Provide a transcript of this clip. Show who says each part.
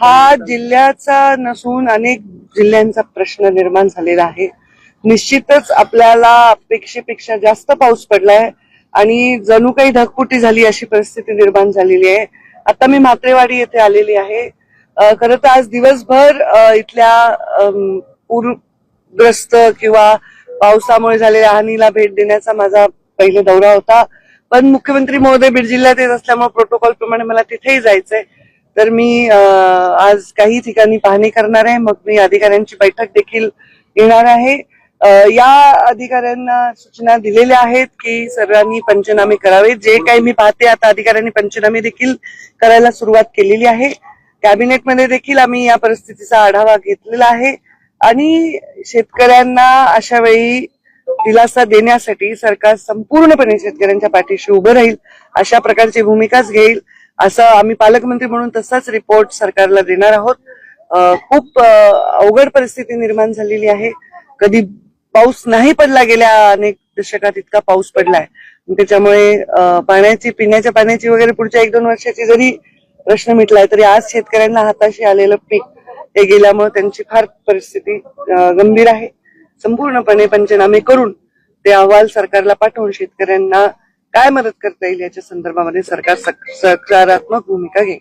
Speaker 1: हा जिल्ह्याचा नसून अनेक जिल्ह्यांचा प्रश्न निर्माण झालेला आहे. निश्चितच आपल्याला अपेक्षेपेक्षा जास्त पाऊस पडलाय आणि जणू काही ढगफुटी झाली अशी परिस्थिती निर्माण झालेली आहे. आता मी म्हात्रेवाडी येथे आलेली आहे. खरं तर आज दिवसभर इथल्या पूरग्रस्त किंवा पावसामुळे झालेल्या हानीला भेट देण्याचा माझा पहिले दौरा होता. पण मुख्यमंत्री महोदय बीड जिल्ह्यात येत असल्यामुळे प्रोटोकॉल प्रमाणे मला तिथेही जायचंय. तर मी आज काही ठिकाणी पाहणी करणार आहे. मग मी अधिकाऱ्यांची बैठक देखील घेणार आहे. या अधिकाऱ्यांना सूचना दिलेल्या आहेत की सर्वांनी पंचनामे करावे जे काही मी पाहते आता अधिकाऱ्यांनी पंचनामे देखील करायला सुरुवात केलेली आहे. कॅबिनेटमध्ये देखील आम्ही या परिस्थितीचा आढावा घेतलेला आहे. आणि शेतकऱ्यांना अशा वेळी दिलासा देण्यासाठी सरकार संपूर्णपणे शेतकऱ्यांच्या पाठीशी उभं राहील अशा प्रकारची भूमिकाच घेईल. असं आम्ही पालकमंत्री म्हणून तसाच रिपोर्ट सरकारला देणार आहोत. खूप अवघड परिस्थिती निर्माण झालेली आहे. कधी पाऊस नाही पडला गेल्या अनेक दशकात इतका पाऊस पडलाय. त्याच्यामुळे पाण्याची पिण्याच्या पाण्याची वगैरे पुढच्या एक दोन वर्षाची जरी प्रश्न मिटलाय तरी आज शेतकऱ्यांना हाताशी आलेलं पीक हे गेल्यामुळे त्यांची फार परिस्थिती गंभीर आहे. संपूर्णपणे पंचनामे करून ते अहवाल सरकारला पाठवून शेतकऱ्यांना काय मदत करता येईल याच्या संदर्भामध्ये सरकार सकारात्मक भूमिका घेईल.